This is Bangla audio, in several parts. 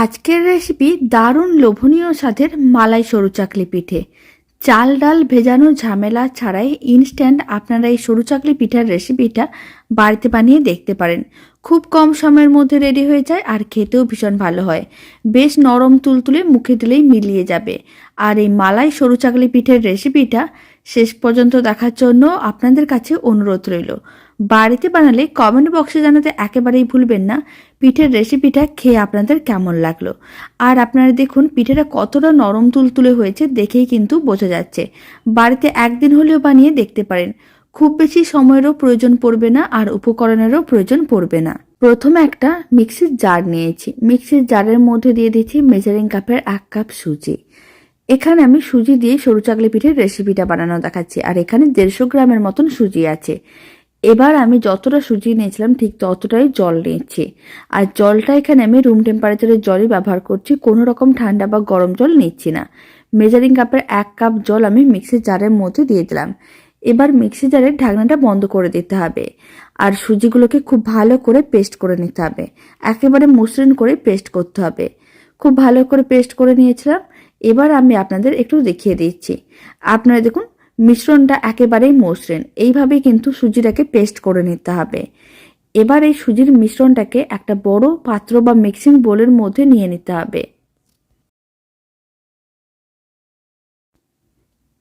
আজকের রেসিপি দারুণ লোভনীয় স্বাদের মালাই সরু চাকলি পিঠে। চাল ডাল ভেজানো ঝামেলা ছাড়াই ইনস্ট্যান্ট আপনারা এই সরু চাকলি পিঠার রেসিপিটা বাড়িতে বানিয়ে দেখতে পারেন। খুব কম সময়ের মধ্যে রেডি হয়ে যায় আর খেতেও ভীষণ ভালো হয়। বেশ নরম তুলতুলে মুখে দিলেই মিলিয়ে যাবে। আর এই মালাই সরু চাকলি পিঠের রেসিপিটা শেষ পর্যন্ত দেখার জন্য আপনাদের কাছে অনুরোধ রইল। বাড়িতে বানালে কমেন্ট বক্সে জানাতে একেবারেই ভুলবেন না। পিঠের রেসিপিটা খেয়ে আপনাদের কেমন লাগল? আর আপনারা দেখুন, পিঠেটা কতটা নরম তুলতুলে হয়েছে দেখেই কিন্তু বোঝা যাচ্ছে। বাড়িতে একদিন হলেও বানিয়ে দেখতে পারেন। খুব বেশি সময়েরও প্রয়োজন পড়বে না আর উপকরণেরও প্রয়োজন পড়বে না। প্রথমে একটা মিক্সির জার নিয়েছি। মিক্সির জারের মধ্যে দিয়ে দিচ্ছি মেজারিং কাপের এক কাপ সুজি। এখানে আমি সুজি দিয়ে সরু চাকলি পিঠের রেসিপিটা বানানো দেখাচ্ছি। আর এখানে দেড়শো গ্রামের মতন সুজি আছে। এবার আমি যতটা সুজি নিয়েছিলাম, ঠিক ততটাই জল নিচ্ছি আর জলটা এখানে আমি রুম টেম্পারেচারের জলই ব্যবহার করছি, কোনো রকম ঠান্ডা বা গরম জল নিচ্ছি না। মেজারিং কাপের এক কাপ জল আমি মিক্সির জারের মধ্যে দিয়ে দিলাম। এবার মিক্সি জারের ঢাকনাটা বন্ধ করে দিতে হবে। আর সুজিগুলোকে খুব ভালো করে পেস্ট করে নিতে হবে। একেবারে মসৃণ করে পেস্ট করতে হবে। খুব ভালো করে পেস্ট করে নিয়েছিলাম। এবার আমি আপনাদের একটু দেখিয়ে দিচ্ছি। আপনারা দেখুন মিশ্রণটা একেবারেই মসৃণ। এইভাবে কিন্তু সুজিটাকে পেস্ট করে নিতে হবে। এবার এই সুজির মিশ্রণটাকে একটা বড় পাত্র বা মিক্সিং বোলের মধ্যে নিয়ে নিতে হবে।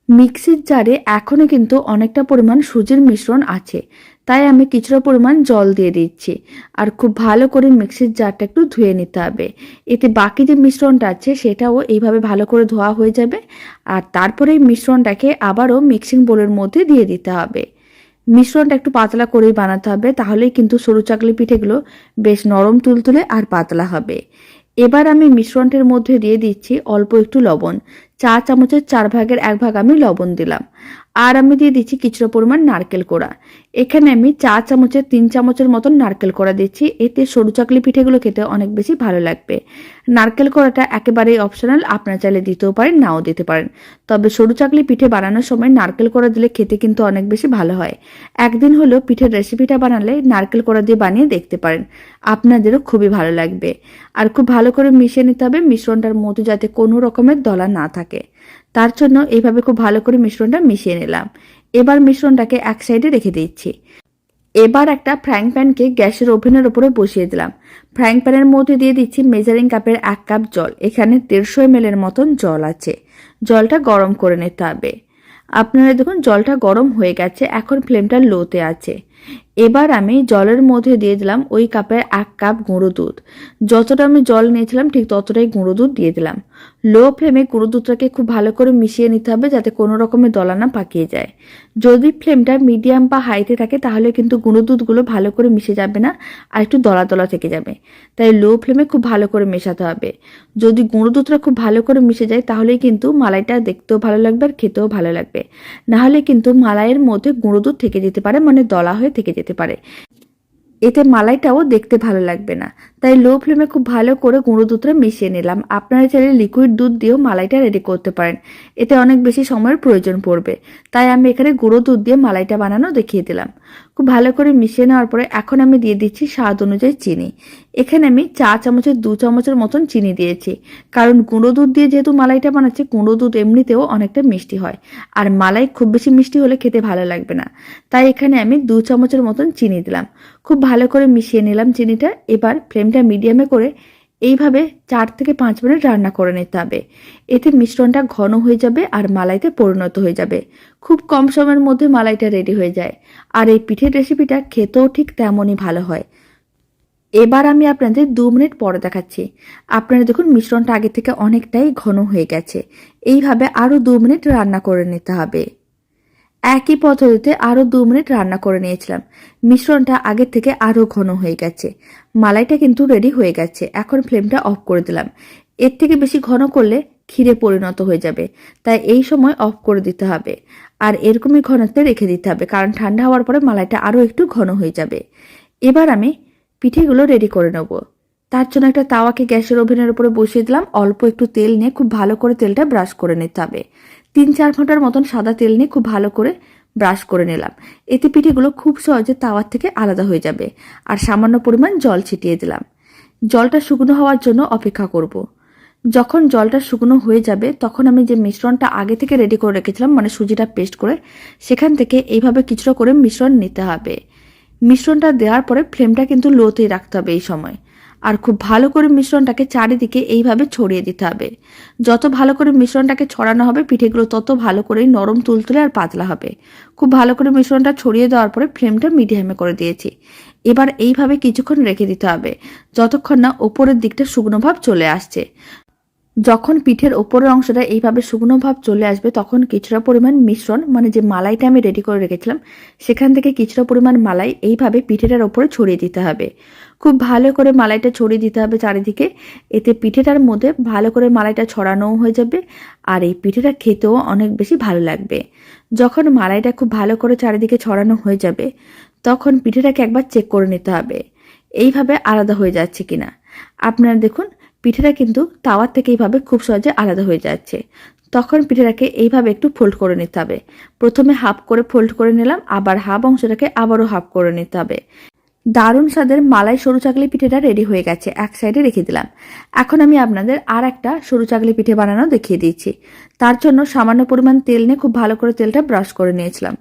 মিক্সির জারে এখনও কিন্তু অনেকটা পরিমাণ সুজির মিশ্রণ আছে। তাই আমি কিছুটা পরিমাণ জল দিয়ে দিচ্ছি। আর খুব ভালো করে মিক্সির জারটা একটু ধুয়ে নিতে হবে। এতে বাকি যে মিশ্রণটা আছে, সেটাও এইভাবে ভালো করে ধোয়া হয়ে যাবে। আর তারপরে মিশ্রণটাকে আবারও মিক্সিং বোলের মধ্যে দিয়ে দিতে হবে। মিশ্রণটা একটু পাতলা করেই বানাতে হবে, তাহলেই কিন্তু সরু চাকলি পিঠেগুলো বেশ নরম তুলতুলে আর পাতলা হবে। এবার আমি মিশ্রণটির মধ্যে দিয়ে দিচ্ছি অল্প একটু লবণ। চা চামচের চার ভাগের এক ভাগ আমি লবণ দিলাম। আর আমি দিয়ে দিচ্ছি কিছুটা পরিমাণ নারকেল কোড়া। এখানে আমি চা চামচের, তিন চামচের মতন নারকেল কোড়া দিচ্ছি। এতে সরু চাকলি পিঠেগুলো খেতে অনেক বেশি ভালো লাগবে। নারকেল কোড়াটা একেবারেই অপশনাল আপনারা চাইলে দিতেও পারেন, নাও দিতে পারেন। তবে সরু চাকলি পিঠে বানানোর সময় নারকেল কোড়া দিলে খেতে কিন্তু অনেক বেশি ভালো হয়। একদিন হলেও পিঠের রেসিপিটা বানালে নারকেল কোড়া দিয়ে বানিয়ে দেখতে পারেন। আপনাদেরও খুবই ভালো লাগবে। আর খুব ভালো করে মিশিয়ে নিতে হবে, মিশ্রণটার মধ্যে যাতে কোনো রকমের দলা না থাকে। তার জন্য এইভাবে খুব ভালো করে মিশ্রণটা মিশিয়ে নিলাম। এবার মিশ্রণটাকে এক সাইডে রেখে দিচ্ছি। এবার একটা ফ্রাইং প্যানকে গ্যাসের ওভেনের উপরে বসিয়ে দিলাম। ফ্রাইং প্যানের মধ্যে দিয়ে দিচ্ছি মেজারিং কাপের এক কাপ জল। এখানে দেড়শো এম এর মতন জল আছে। জলটা গরম করে নিতে হবে। আপনারা দেখুন, জলটা গরম হয়ে গেছে। এখন ফ্লেমটা লোতে আছে। এবার আমি জলের মধ্যে দিয়ে দিলাম ওই কাপের এক কাপ গুঁড়ো দুধ। যতটা আমি জল নিয়েছিলাম ঠিক ততটাই গুঁড়ো দুধ দিয়ে দিলাম। লো ফ্লেমে গুঁড়ো দুধটাকে খুব ভালো করে মিশিয়ে নিতে হবে যাতে কোনো রকমের দলা না পাকিয়ে যায়। যদি ফ্লেমটা মিডিয়াম বা হাইতে থাকে তাহলে কিন্তু গুঁড়ো দুধগুলো ভালো করে মিশে যাবে না আর একটু দলা দলা থেকে যাবে। তাই লো ফ্লেমে খুব ভালো করে মেশাতে হবে। যদি গুঁড়ো দুধটা খুব ভালো করে মিশে যায় তাহলেই কিন্তু মালাইটা দেখতেও ভালো লাগবে আর খেতেও ভালো লাগবে। নাহলে কিন্তু মালাইয়ের মধ্যে গুঁড়ো দুধ থেকে যেতে পারে মানে দলা হয়ে থেকে যেতে পারে। এতে মালাইটাও দেখতে ভালো লাগবে না। তাই লো ফ্লেমে খুব ভালো করে গুঁড়ো দুধটা মিশিয়ে নিলাম। আপনারা চাইলে লিকুইড দুধ দিয়েও মালাইটা রেডি করতে পারেন। এতে অনেক বেশি সময়ের প্রয়োজন পড়বে। তাই আমি এখানে গুঁড়ো দুধ দিয়ে মালাইটা বানানো দেখিয়ে দিলাম। খুব ভালো করে মিশিয়ে নেওয়ার পরে এখন আমি দিয়ে দিচ্ছি স্বাদ অনুযায়ী চিনি। এখানে আমি চা চামচের, দু চামচের মতন চিনি দিয়েছি। কারণ গুঁড়ো দুধ দিয়ে যেহেতু মালাইটা বানাচ্ছি, গুঁড়ো দুধ এমনিতেও অনেকটা মিষ্টি হয়। আর মালাই খুব বেশি মিষ্টি হলে খেতে ভালো লাগবে না। তাই এখানে আমি দু চামচের মতন চিনি দিলাম। খুব ভালো করে মিশিয়ে নিলাম চিনিটা। এবার ফ্লেমটা মিডিয়ামে করে এইভাবে চার থেকে পাঁচ মিনিট রান্না করে নিতে হবে। এতে মিশ্রণটা ঘন হয়ে যাবে আর মালাইতে পরিণত হয়ে যাবে। খুব কম সময়ের মধ্যে মালাইটা রেডি হয়ে যায়। আর এই পিঠের রেসিপিটা খেতেও ঠিক তেমনই ভালো হয়। এবার আমি আপনাদের দু মিনিট পরে দেখাচ্ছি। আপনারা দেখুন মিশ্রণটা আগে থেকে অনেকটাই ঘন হয়ে গেছে। এইভাবে আরও দু মিনিট রান্না করে নিতে হবে। একই পদ্ধতিতে আরও দু মিনিট রান্না করে নিয়েছিলাম। মিশ্রণটা আগের থেকে আরও ঘন হয়ে গেছে। মালাইটা কিন্তু রেডি হয়ে গেছে। এখন ফ্লেমটা অফ করে দিলাম। এর থেকে বেশি ঘন করলে ক্ষীরে পরিণত হয়ে যাবে। তাই এই সময় অফ করে দিতে হবে। আর এরকমই ঘনত্বে রেখে দিতে হবে, কারণ ঠান্ডা হওয়ার পরে মালাইটা আরও একটু ঘন হয়ে যাবে। এবার আমি পিঠেগুলো রেডি করে নেব। তার জন্য একটা তাওয়াকে গ্যাসের ওভেনের উপরে বসিয়ে দিলাম। অল্প একটু তেল নিয়ে খুব ভালো করে তেলটা ব্রাশ করে নিতে হবে। তিন চার ঘণ্টার মতন সাদা তেল নিয়ে খুব ভালো করে ব্রাশ করে নিলাম। এতে পিঠেগুলো খুব সহজে তাওয়ার থেকে আলাদা হয়ে যাবে। আর সামান্য পরিমাণ জল ছিটিয়ে দিলাম। জলটা শুকনো হওয়ার জন্য অপেক্ষা করব। যখন জলটা শুকনো হয়ে যাবে, তখন আমি যে মিশ্রণটা আগে থেকে রেডি করে রেখেছিলাম মানে সুজিটা পেস্ট করে, সেখান থেকে এইভাবে কিছুটা করে মিশ্রণ নিতে হবে। মিশ্রণটা দেওয়ার পরে ফ্লেমটা কিন্তু লোতেই রাখতে হবে এই সময়। আর খুব ভালো করে মিশ্রণটাকে চারিদিকে এইভাবে ছড়িয়ে দিতে হবে। যত ভালো করে মিশ্রণটাকে ছড়ানো হবে, পিঠেগুলো তত ভালো করেই নরম, তুলতুলে আর পাতলা হবে। খুব ভালো করে মিশ্রণটা ছড়িয়ে দেওয়ার পরে ফ্লেমটা মিডিয়ামে করে দিয়েছি। এবার এইভাবে কিছুক্ষণ রেখে দিতে হবে, যতক্ষণ না ওপরের দিকটা শুকনো ভাব চলে আসছে। যখন পিঠের ওপরের অংশটা এইভাবে শুকনো ভাব চলে আসবে, তখন কিছুটা পরিমাণ মিশ্রণ মানে যে মালাইটা আমি রেডি করে রেখেছিলাম, সেখান থেকে কিছুটা পরিমাণ মালাই এইভাবে পিঠেটার ওপরে ছড়িয়ে দিতে হবে। খুব ভালো করে মালাইটা ছড়িয়ে দিতে হবে চারিদিকে, এতে পিঠেটার মধ্যে ভালো করে মালাইটা ছড়ানোও হয়ে যাবে, আর এই পিঠেটা খেতেও অনেক বেশি ভালো লাগবে। যখন মালাইটা খুব ভালো করে চারিদিকে ছড়ানো হয়ে যাবে, তখন পিঠেটাকে একবার চেক করে নিতে হবে, এইভাবে আলাদা হয়ে যাচ্ছে কিনা। আপনারা দেখুন পিঠেটা কিন্তু তাওয়ার থেকে এইভাবে খুব সহজে আলাদা হয়ে যাচ্ছে। তখন পিঠেটাকে এইভাবে একটু ফোল্ড করে নিতে হবে। প্রথমে হাফ করে ফোল্ড করে নিলাম, আবার হাফ অংশটাকে আবারও হাফ করে নিতে হবে। দারুণ স্বাদের মালাই সরু চাকলি পিঠেটা রেডি হয়ে গেছে, এক সাইডে রেখে দিলাম। এখন আমি আপনাদের আর একটা সরু চাকলি পিঠে বানানো দেখিয়ে দিচ্ছি। তার জন্য সামান্য পরিমাণ তেল নিয়ে খুব ভালো করে তেলটা ব্রাশ করে নিয়েছিলাম।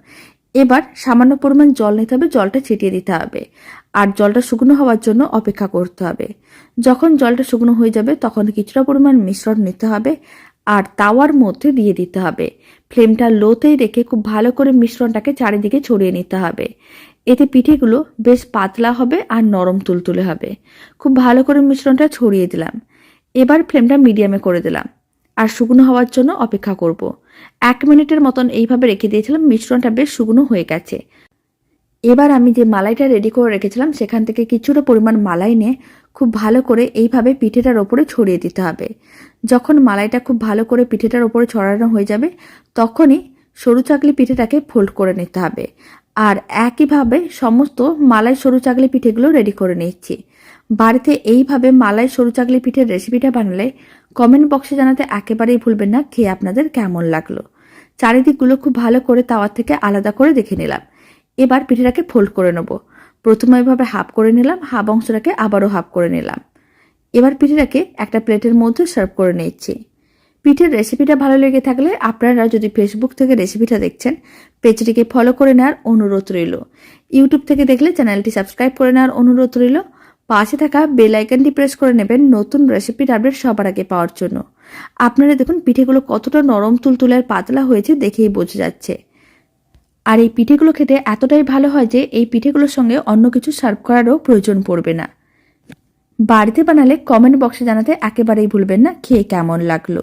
এবার সামান্য পরিমাণ জল নিতে হবে, জলটা ছিটিয়ে দিতে হবে। আর জলটা শুকনো হওয়ার জন্য অপেক্ষা করতে হবে। যখন জলটা শুকনো হয়ে যাবে, তখন কিছুটা পরিমাণ মিশ্রণ নিতে হবে আর তাওয়ার মধ্যে দিয়ে দিতে হবে। ফ্লেমটা লোতেই রেখে খুব ভালো করে মিশ্রণটাকে চারিদিকে ছড়িয়ে নিতে হবে। এতে পিঠেগুলো বেশ পাতলা হবে আর নরম তুলতুলে হবে। খুব ভালো করে মিশ্রণটা ছড়িয়ে দিলাম। এবার ফ্লেমটা মিডিয়ামে করে দিলাম। আর শুকনো হওয়ার জন্য অপেক্ষা করব। এক মিনিটের মতন এইভাবে রেখে দিয়েছিলাম, মিশ্রণটা বেশ শুকনো হয়ে গেছে। এবার আমি যে মালাইটা রেডি করে রেখেছিলাম, সেখান থেকে কিছুটা পরিমাণ মালাই নিয়ে খুব ভালো করে এইভাবে পিঠেটার ওপরে ছড়িয়ে দিতে হবে। যখন মালাইটা খুব ভালো করে পিঠেটার ওপরে ছড়ানো হয়ে যাবে, তখনই সরু চাকলি পিঠেটাকে ফোল্ড করে নিতে হবে। আর একইভাবে সমস্ত মালাই সরু চাকলি পিঠেগুলো রেডি করে নিচ্ছি। বাড়িতে এইভাবে মালাই সরু চাকলি পিঠের রেসিপিটা বানালে কমেন্ট বক্সে জানাতে একেবারেই ভুলবেন না খেয়ে আপনাদের কেমন লাগল। চারিদিকগুলো খুব ভালো করে তাওয়ার থেকে আলাদা করে দেখে নিলাম। এবার পিঠেটাকে ফোল্ড করে নেব। প্রথমে এভাবে হাফ করে নিলাম, হাফ অংশটাকে আবারও হাফ করে নিলাম। এবার পিঠেটাকে একটা প্লেটের মধ্যে সার্ভ করে নিচ্ছি। পিঠের রেসিপিটা ভালো লেগে থাকলে আপনারা যদি ফেসবুক থেকে রেসিপিটা দেখছেন, পেজটিকে ফলো করে নেওয়ার অনুরোধ রইল। ইউটিউব থেকে দেখলে চ্যানেলটি সাবস্ক্রাইব করে নেওয়ার অনুরোধ রইল। পাশে থাকা বেল আইকনটি প্রেস করে নেবেন নতুন রেসিপির আপডেট সবার আগে পাওয়ার জন্য। আপনারা দেখুন, পিঠেগুলো কতটা নরম, তুলতুলে আর পাতলা হয়েছে দেখেই বোঝা যাচ্ছে। আর এই পিঠেগুলো খেতে এতটাই ভালো হয় যে এই পিঠেগুলোর সঙ্গে অন্য কিছু সার্ভ করারও প্রয়োজন পড়বে না। বাড়িতে বানালে কমেন্ট বক্সে জানাতে একেবারেই ভুলবেন না, খেয়ে কেমন লাগল?